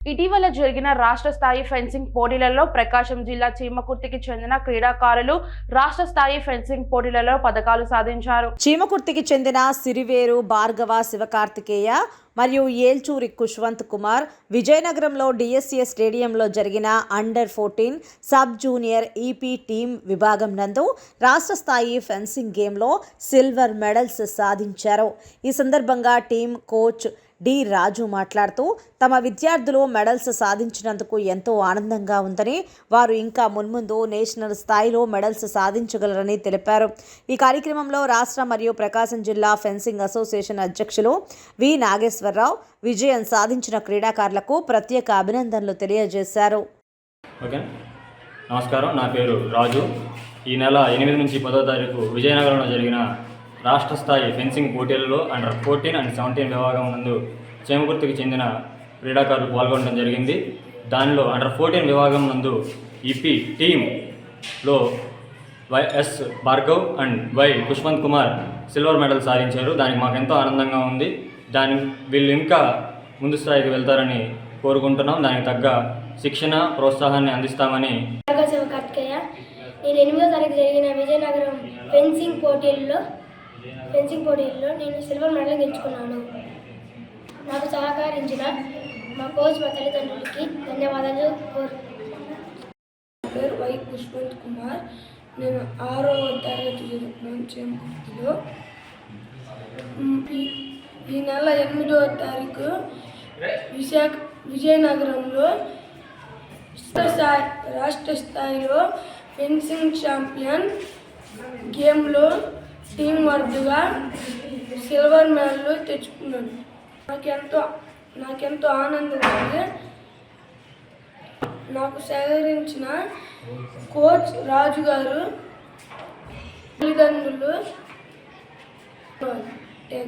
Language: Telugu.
ఇటీవల జరిగిన రాష్ట్ర స్థాయి ఫెన్సింగ్ పోటీలలో ప్రకాశం జిల్లా చీమకుర్తికి చెందిన క్రీడాకారులు రాష్ట్ర స్థాయి ఫెన్సింగ్ పోటీలలో పథకాలు సాధించారు. చీమకుర్తికి చెందిన సిరివేరు భార్గవ శివకార్తికేయ మరియు ఏల్చూరి కుష్వంత్ కుమార్ విజయనగరంలో డిఎస్సిఏ స్టేడియంలో జరిగిన under fourteen sub junior epee team విభాగం నందు రాష్ట్ర స్థాయి ఫెన్సింగ్ గేమ్లో సిల్వర్ మెడల్స్ సాధించారు. ఈ సందర్భంగా టీం కోచ్ డి. రాజు మాట్లాడుతూ తమ విద్యార్థులు మెడల్స్ సాధించినందుకు ఎంతో ఆనందంగా ఉందని వారు ఇంకా మున్ముందు నేషనల్ స్థాయిలో మెడల్స్ సాధించగలరని తెలిపారు. ఈ కార్యక్రమంలో రాష్ట్ర మరియు ప్రకాశం జిల్లా ఫెన్సింగ్ అసోసియేషన్ అధ్యక్షులు వి. నాగేశ్వరరావు విజయం సాధించిన క్రీడాకారులకు ప్రత్యేక అభినందనలు తెలియజేశారు. ఓకే. నమస్కారం. నా పేరు రాజు. ఈ నెల ఎనిమిది నుంచి పదో తారీఖు విజయనగరంలో జరిగిన రాష్ట్ర స్థాయి ఫెన్సింగ్ పోటీలలో అండర్ ఫోర్టీన్ అండ్ సెవెంటీన్ విభాగం నందు చేమకుర్తికి చెందిన క్రీడాకారులు పాల్గొనడం జరిగింది. దానిలో అండర్ ఫోర్టీన్ విభాగం నందు ఈపీ టీంలో YS Bhargav and Y Kushwant Kumar silver medal సాధించారు. దానికి మాకు ఎంతో ఆనందంగా ఉంది. దాని వీళ్ళు ఇంకా ముందు స్థాయికి వెళ్తారని కోరుకుంటున్నాం. దానికి తగ్గ శిక్షణ ప్రోత్సాహాన్ని అందిస్తామని నేను ఎనిమిదో తారీఖు జరిగిన విజయనగరం ఫెన్సింగ్ పోటీల్లో ఫెన్సింగ్ పోటీల్లో నేను సిల్వర్ మెడల్ గెలుచుకున్నాను. నాకు సహకరించిన మా కోచ్ మా తల్లిదండ్రులకి ధన్యవాదాలు. కోరు పేరు వై పుష్పంత్ కుమార్. నేను ఆరో తరగతి చదువుతున్నాను చేమకుర్తిలో ఈ- నెల ఎనిమిదవ తారీఖు విశాఖ విజయనగరంలో స్థాయి రాష్ట్ర స్థాయిలో ఫెన్సింగ్ ఛాంపియన్ గేమ్లో టీం వర్క్గా సిల్వర్ మెడల్ తెచ్చుకున్నాను. నాకెంతో నాకెంతో ఆనందంగా ఉంది నాకు సేకరించిన కోచ్ రాజు గారు తల్లిదండ్రులు థ్యాంక్ యూ